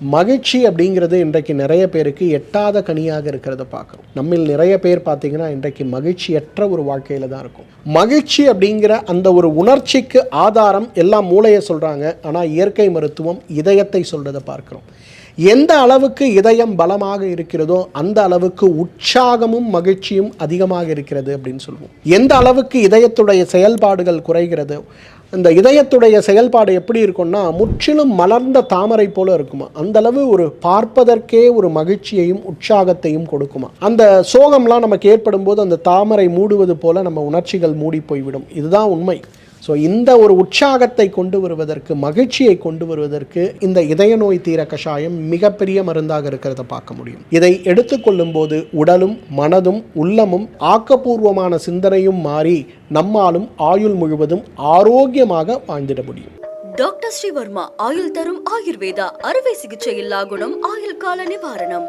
மகிழ்ச்சி அப்படிங்கிறது இன்றைக்கு நிறைய பேருக்கு எட்டாத கனியாக இருக்கிறத பார்க்குறோம். நம்மில் நிறைய பேர் பார்த்தீங்கன்னா இன்றைக்கு மகிழ்ச்சியற்ற ஒரு வாழ்க்கையில் தான் இருக்கும். மகிழ்ச்சி அப்படிங்கிற அந்த ஒரு உணர்ச்சிக்கு ஆதாரம் எல்லாம் மூளையை சொல்கிறாங்க ஆனால் இயற்கை மருத்துவம் இதயத்தை சொல்கிறத பார்க்குறோம். எந்த அளவுக்கு இதயம் பலமாக இருக்கிறதோ அந்த அளவுக்கு உற்சாகமும் மகிழ்ச்சியும் அதிகமாக இருக்கிறது அப்படின்னு சொல்லுவோம். எந்த அளவுக்கு இதயத்துடைய செயல்பாடுகள் குறைகிறதோ இந்த இதயத்துடைய செயல்பாடு எப்படி இருக்கும்னா முற்றிலும் மலர்ந்த தாமரை போல இருக்குமா. அந்த அளவு ஒரு பார்ப்பதற்கே ஒரு மகிழ்ச்சியையும் உற்சாகத்தையும் கொடுக்குமா. அந்த சோகம்லாம் நமக்கு ஏற்படும் போது அந்த தாமரை மூடுவது போல நம்ம உணர்ச்சிகள் மூடி போய்விடும். இதுதான் உண்மை. ஸோ இந்த ஒரு உற்சாகத்தை கொண்டு வருவதற்கு மகிழ்ச்சியை கொண்டு வருவதற்கு இந்த இதய நோய் தீர கஷாயம் மிகப்பெரிய மருந்தாக இருக்கிறத பார்க்க முடியும். இதை எடுத்துக்கொள்ளும் போது உடலும் மனதும் உள்ளமும் ஆக்கப்பூர்வமான சிந்தனையும் மாறி நம்மாலும் ஆயுள் முழுவதும் ஆரோக்கியமாக வாழ்ந்திட முடியும். டாக்டர் ஸ்ரீவர்மா ஆயுள் தரும் ஆயுர்வேதா அறுவை சிகிச்சை இல்லா குணம் ஆயுள் கால நிவாரணம்.